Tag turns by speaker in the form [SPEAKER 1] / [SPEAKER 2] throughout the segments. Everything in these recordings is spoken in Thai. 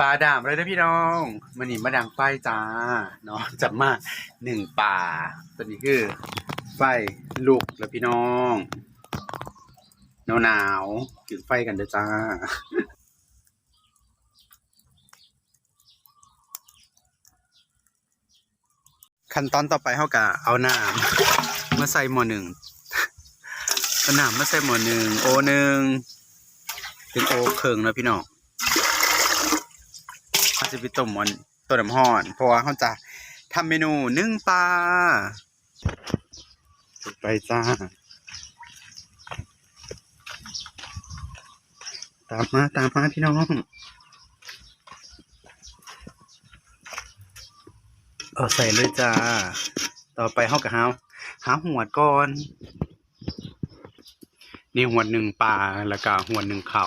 [SPEAKER 1] ปลาดามเลยนะพี่น้องมันนี่มาดังไฟจ้าเนาะจับมาหนึ่งป่าตัวนี้คือ ไฟลูกแล้วพี่น้องหนาวหนาวๆถึงไฟกันเด้อจ้าขั้นตอนต่อไปเขากะเอาน้ำมาใส่หม้อหนึ่งเอาน้ำมาใส่หม้อหนึ่งโอหนึ่งถึงโอเคิงแล้วพี่น้อง เขาจะไปต้มมันตัวน้ำห่อน เพราะว่าเขาจะทำเมนูนึ่งปลาไปจ้า ตามมาตามมาพี่น้องเอาใส่เลยจ้า ต่อไปเฮากับหาหาหัวก่อน นี่หัวหนึ่งปลาแล้วก็หัวหนึ่งเข่า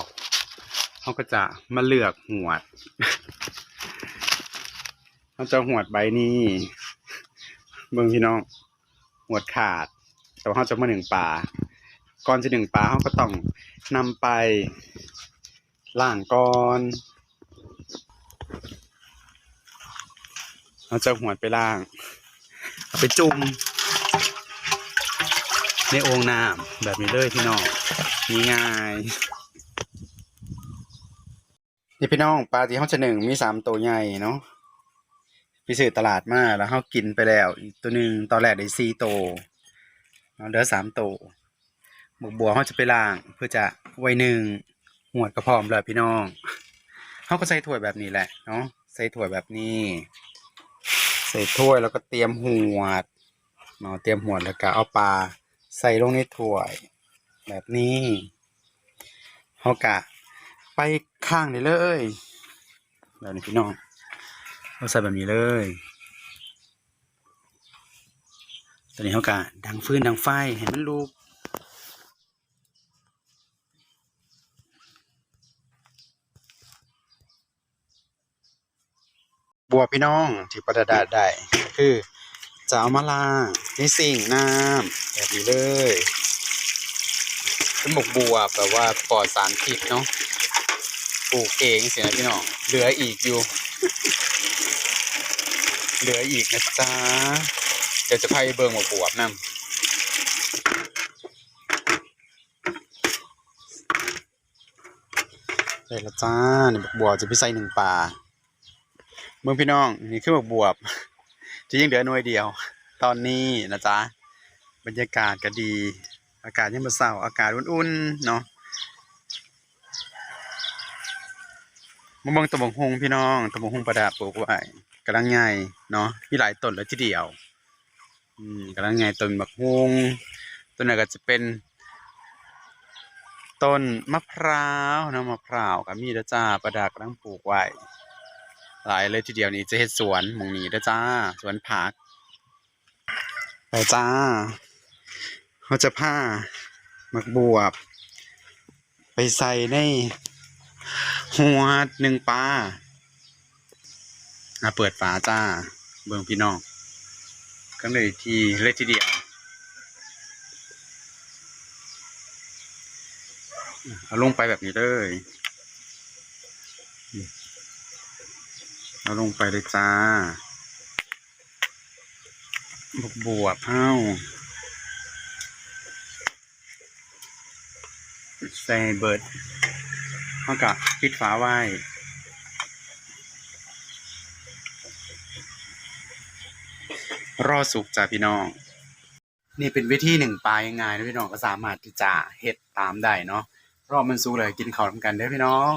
[SPEAKER 1] เขาก็จะมาเลือกหัว เขาจะหวดใบนี้เบิ่งพี่น้องหวดขาด แต่ว่าเขาจะมาหนึ่งปลาก่อนจะหนึ่งปลาเขาก็ต้องนำไปล่างก่อนเราจะหวดไปล่างเอาไปจุ่มในโอ่งน้ำแบบนี้เลยพี่น้องง่ายนี่พี่น้องปลาที่เขาจะหนึ่งมีสามตัวใหญ่เนาะ ไปซื้อตลาดมาแล้วเขากินไปแล้ว อีกตัวหนึ่งตอนแรกได้สี่ตัวเหลือสามตัวหมกบัวเขาจะไปล่าง เพื่อจะไว้หนึ่งหวดกระพร้อมเลยพี่น้องเขาก็ใส่ถ้วยแบบนี้แหละเนาะใส่ถ้วยแบบนี้ ใส่ถ้วยแล้วก็เตรียมหวดเนาะเตรียมหวดแล้วก็เอาปลาใส่ลงในถ้วย แบบนี้เขากะไปข้างเลยเลยแบบนี้พี่น้อง เราใส่แบบนี้เลย ตอนนี้เขากะดังฟืนดังไฟให้มันลุกบัวพี่น้องที่ประดาดได้คือจะเอามาลางในสิ่งน้ำแบบนี้เลยเป็นหมกบัวแบบว่าปลอดสารพิษเนาะปลูกเองเสียนะพี่น้อง เหลืออีกอยู่ เหลืออีกนะจ๊ะ เดี๋ยวจะพาไปเบิงหมกบวบนำใส่ละจ้านี่หมกบัวจะไปใส่หนึ่งปลาเมืองพี่น้อง นี่คือบักบวบจะยังเหลือหน่วยเดียว ตอนนี้นะจ๊ะ บรรยากาศก็ดี อากาศยังมาเศร้าอากาศอุ่นๆ เนาะมะม่วงตะบงฮงพี่น้องตะบงฮงประดับปลูกไว้ กำลังใหญ่เนาะมีหลายต้นเลยทีเดียวอืมกำลังใหญ่ต้นบักฮงต้นไหนก็จะเป็น ต้นมะพร้าวเนาะมะพร้าวก็มีแล้วจ้าประดับกำลังปลูกไว้หลายเลยทีเดียวนี้จะเฮ็ดสวนหมองนี้เด้อจ้าสวนผักไปจ้าเขาจะผ้ามักบวบ ไปใส่ในหัวหนึ่งปลา อะเปิดฝาจ้า เบิ่งพี่น้องก็เลยทีเลยทีเดียวเอาลงไปแบบนี้เลยเอาลงไปเลยจ้าบวบบวบเอ้าใส่เบิดเท่ากับปิดฝาไว้ รอสุกจ้าพี่น้อง นี่เป็นวิธีหนึ่งปลายังไงนะพี่น้องก็สามารถที่จะเฮ็ดตามได้เนาะรอบมันสุกเลยกินข้าวทำกันได้พี่น้อง